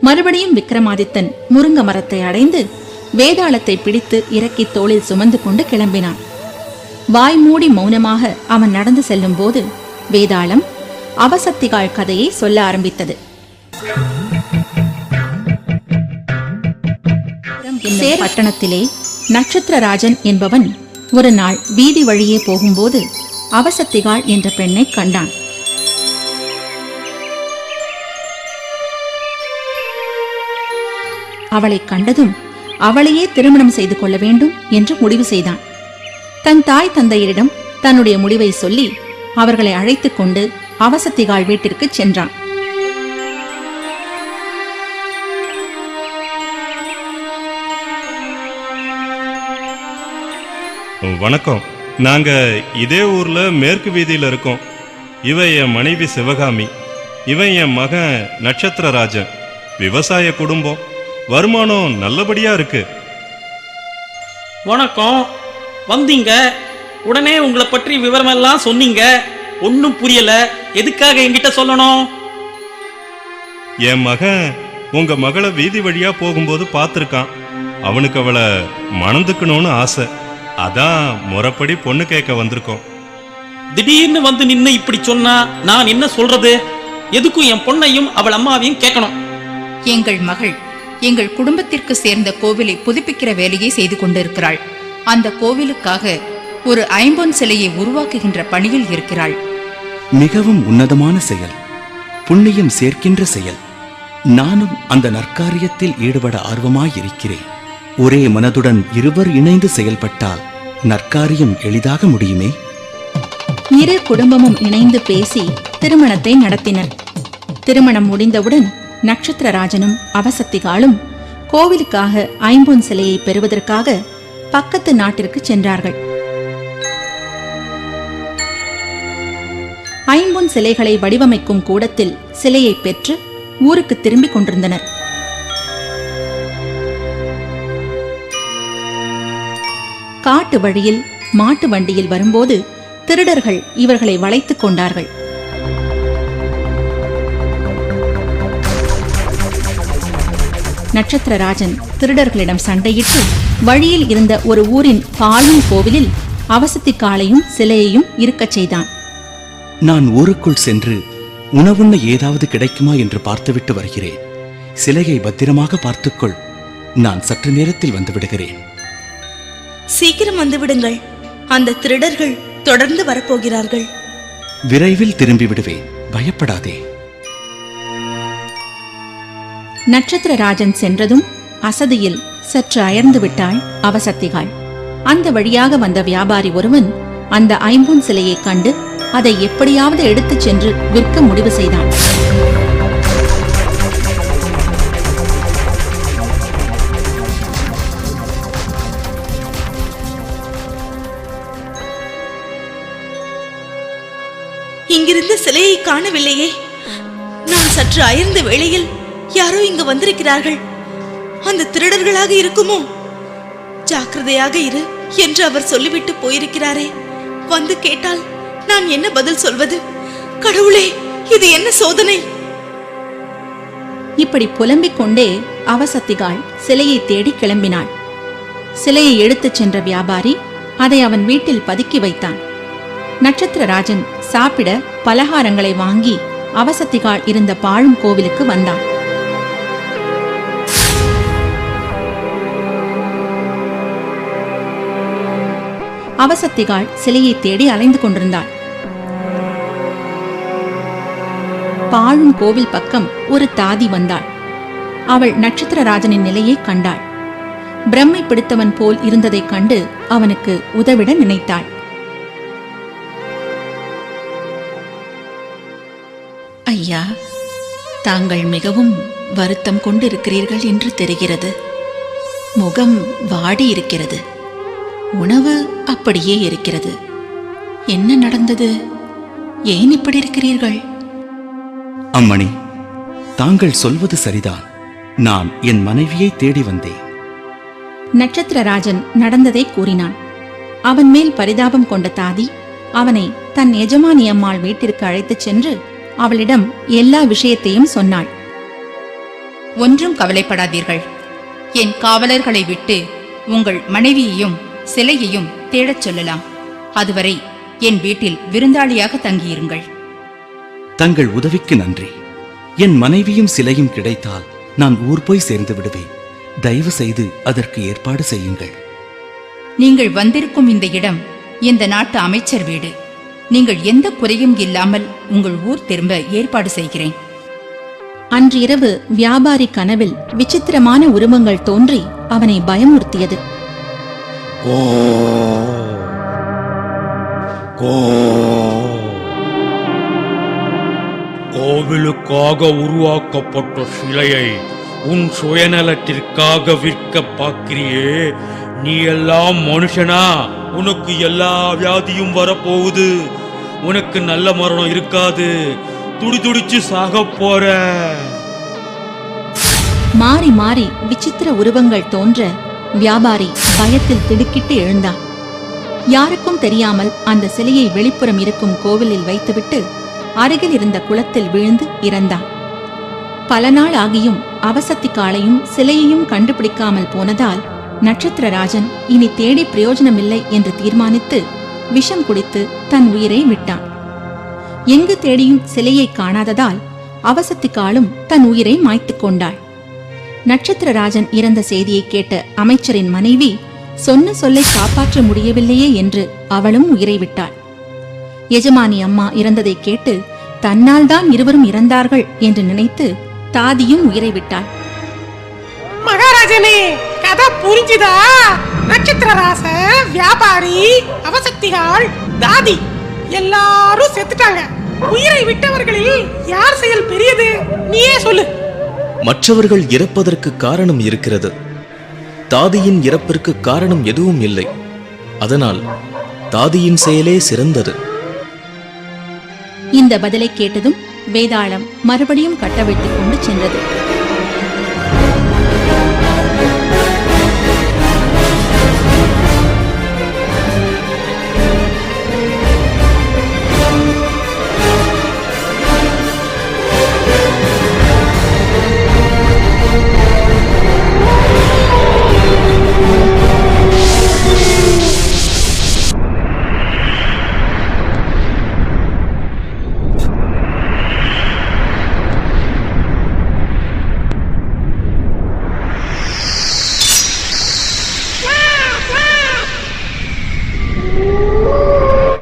மறுபடியும் விக்ரமாதித்தன் முருங்க மரத்தை அடைந்து வேதாளத்தை பிடித்து இறக்கி தோளில் சுமந்து கொண்டு கிளம்பினான். வாய் மூடி மௌனமாக அவன் நடந்து செல்லும்போது வேதாளம் அவசத்திகாள் கதையை சொல்ல ஆரம்பித்தது. பட்டணத்திலே நட்சத்திரராஜன் என்பவன் ஒரு நாள் வீதி வழியே போகும்போது அவசத்திகாள் என்ற பெண்ணை கண்டான். அவளை கண்டதும் அவளையே திருமணம் செய்து கொள்ள வேண்டும் என்று முடிவு செய்தான். தன் தாய் தந்தையரிடம் தன்னுடைய முடிவை சொல்லி அவர்களை அழைத்துக் கொண்டு அவசத்திகாள் வீட்டிற்கு சென்றான். வணக்கம். நாங்க இதே ஊர்ல மேற்கு வீதியில இருக்கோம். இவ என் மனைவி சிவகாமி. இவன் என் மகன் நட்சத்திரராஜன் விவசாய குடும்பம். வருமானம் நல்லபடியா இருக்கு. வணக்கம். வந்தீங்க. உடனே உங்களை பற்றி விவரமெல்லாம் சொன்னீங்க. ஒன்றும் புரியல. எதுக்காக என்கிட்ட சொல்லணும்? என் மகன் உங்க மகளை வீதி வழியா போகும்போது பார்த்துருக்கான். அவனுக்கு அவளை மணந்துக்கணும்னு ஆசை. அதான் முறைப்படி பொண்ணு கேட்க வந்திருக்கோம். திடீர்னு வந்து நின்னு இப்படி சொன்னா நான் என்ன சொல்றது? எதுக்கும் என் பொண்ணையும் அவள் அம்மாவையும் கேட்கணும். எங்கள் மகள் எங்கள் குடும்பத்திற்கு சேர்ந்த கோவிலை புதுப்பிக்கிற வேலையை செய்து கொண்டிருக்கிறாள். அந்த கோவிலுக்காக ஒரு ஐம்பொன் சிலையை உருவாக்குகின்ற பணியில் இருக்கிறாள். மிகவும் உன்னதமான செயல். புண்ணியம் சேர்க்கின்ற செயல். நானும் அந்த நற்காரியத்தில் ஈடுபட ஆர்வமாயிருக்கிறேன். ஒரே மனதுடன் இருவர் இணைந்து செயல்பட்டால் நற்காரியம் எளிதாக முடியுமே? இரு குடும்பமும் இணைந்து பேசி திருமணத்தை நடத்தினர். திருமணம் முடிந்தவுடன் நட்சத்திரராஜனும் அவசத்திகாலும் கோவிலுக்காக ஐம்பொன் சிலையை பெறுவதற்காக பக்கத்து நாட்டிற்கு சென்றார்கள். ஐம்பொன் சிலைகளை வடிவமைக்கும் கூடத்தில் சிலையை பெற்று ஊருக்கு திரும்பிக் கொண்டிருந்தனர். காட்டு வழியில் மாட்டு வண்டியில் வரும்போது திருடர்கள் இவர்களை வளைத்துக் கொண்டார்கள். நட்சத்திரராஜன் திருடர்களிடம் சண்டையிட்டு வழியில் இருந்த ஒரு ஊரின் பாழும் கோவிலில் அவசத்திக்காலையும் சிலையையும் இருக்கச் செய்தான். நான் ஊருக்குள் சென்று உணவுண்ண ஏதாவது கிடைக்குமா என்று பார்த்துவிட்டு வருகிறேன். சிலையை பத்திரமாக பார்த்துக்கொள். நான் சற்று நேரத்தில் வந்து விடுகிறேன். சீக்கிரம் வந்து விடுங்கள். அந்த திருடர்கள் தொடர்ந்து வரப்போகிறார்கள். விரைவில் திரும்பி விடுவேன். பயப்படாதே. நட்சத்திரராஜன் சென்றதும் அசதியில் சற்று அயர்ந்து விட்டாள் அவசத்திகாள். அந்த வழியாக வந்த வியாபாரி ஒருவன் அந்த ஐம்பொன் சிலையைக் கண்டு அதை எப்படியாவது எடுத்துச் சென்று விற்க முடிவு செய்தான். இங்கிருந்த சிலையை காணவில்லையே. நான் சற்று அயர்ந்த வேளையில் யாரோ இங்கு வந்திருக்கிறார்கள். அந்த திருடர்களாக இருக்குமோ? ஜாக்கிரதையாக இரு என்று அவர் சொல்லிவிட்டு போயிருக்கிறாரே. வந்து கேட்டால் நான் என்ன பதில் சொல்வது? கடவுளே இது என்ன சோதனை? இப்படி புலம்பிக் கொண்டே அவசத்திகாள் சிலையை தேடி கிளம்பினாள். சிலையை எடுத்துச் சென்ற வியாபாரி அதை அவன் வீட்டில் பதுக்கி வைத்தான். நட்சத்திரராஜன் சாப்பிட பலகாரங்களை வாங்கி அவசத்திகாள் இருந்த பாழும் கோவிலுக்கு வந்தான். அவசத்திகாள் சிலையை தேடி அலைந்து கொண்டிருந்தாள். பாழும் கோவில் பக்கம் ஒரு தாதி வந்தாள். அவள் நட்சத்திரராஜனின் நிலையை கண்டாள். பிரம்மை பிடித்தவன் போல் இருந்ததைக் கண்டு அவனுக்கு உதவிட நினைத்தாள். ஐயா தாங்கள் மிகவும் வருத்தம் கொண்டிருக்கிறீர்கள் என்று தெரிகிறது. முகம் வாடி இருக்கிறது உணவு அப்படியே இருக்கிறது. என்ன நடந்தது? ஏன் இப்படி இருக்கிறீர்கள்? அம்மணி தாங்கள் சொல்வது சரிதான். நான் என் மனைவியை தேடி வந்தேன். நட்சத்திரராஜன் நடந்ததை கூறினான். அவன் மேல் பரிதாபம் கொண்ட தாதி அவனை தன் எஜமானி அம்மாள் வீட்டிற்கு அழைத்துச் சென்று அவளிடம் எல்லா விஷயத்தையும் சொன்னாள். ஒன்றும் கவலைப்படாதீர்கள். என் காவலர்களை விட்டு உங்கள் மனைவியையும் சிலையையும் தேடச் சொல்லலாம். அதுவரை என் வீட்டில் விருந்தாளியாக தங்கியிருங்கள். தங்கள் உதவிக்கு நன்றி. என் மனைவியும் சிலையும் கிடைத்தால் நான் ஊர் போய் சேர்ந்து விடுவேன். தயவு செய்து அதற்கு ஏற்பாடு செய்யுங்கள். நீங்கள் வந்திருக்கும் இந்த இடம் இந்த நாட்டு அமைச்சர் வீடு. நீங்கள் எந்த குறையும் இல்லாமல் உங்கள் ஊர் திரும்ப ஏற்பாடு செய்கிறேன். அன்று இரவு வியாபாரி கனவில் விசித்திரமான உருவங்கள் தோன்றி அவனை பயமுறுத்தியது. கோ கோ கோவிலுக்காக உருவாக்கப்பட்ட சிலையை உன் சுயநலத்திற்காக விற்க பார்க்கிறியே. நீ எல்லாம் மனுஷனா? உனக்கு எல்லா வியாதியும் வரப்போகுது. உனக்கு நல்ல மரணம் இருக்காது. துடி துடிச்சு சாக போற. மாறி மாறி விசித்திர உருவங்கள் தோன்ற வியாபாரி பயத்தில் திடுக்கிட்டு எழுந்தான். யாருக்கும் தெரியாமல் அந்த சிலையை வெளிப்புறம் இருக்கும் கோவிலில் வைத்துவிட்டு அருகில் இருந்த குளத்தில் விழுந்து இறந்தான். பல நாள் ஆகியும் அவசத்தி காளையும் சிலையையும் கண்டுபிடிக்காமல் போனதால் நட்சத்திரராஜன் இனி தேடி பிரயோஜனமில்லை என்று தீர்மானித்து விஷம் குடித்து தன் உயிரை விட்டான். எங்கு தேடியும் சிலையை காணாததால் அவசத்திக்காலும் தன் உயிரை மாய்த்துக் கொண்டாள். நட்சத்திரராஜன் இறந்த செய்தியை கேட்ட அமைச்சரின் மனைவி சொன்ன சொல்லை காப்பாற்ற முடியவில்லையே என்று அவளும் உயிரை விட்டாள் எஜமானி அம்மா இறந்ததை கேட்டு தன்னால் தான் இருவரும் இறந்தார்கள் என்று நினைத்து தாதியும் உயிரை விட்டாள் மகாராஜனே கதை புரிஞ்சுதா? நட்சத்திரராச வியாபாரி அவசக்திகாள் தாதி எல்லாரும் செத்துட்டாங்க. உயிரை விட்டவர்களில் யார் செயல் பெரியது? நீயே சொல்லு. மற்றவர்கள் இறப்பதற்கு காரணம் இருக்கிறது. தாதியின் இறப்பிற்கு காரணம் எதுவும் இல்லை. அதனால் தாதியின் செயலே சிறந்தது. இந்த பதிலை கேட்டதும் வேதாளம் மறுபடியும் கட்டவிழ்த்துக் கொண்டு சென்றது.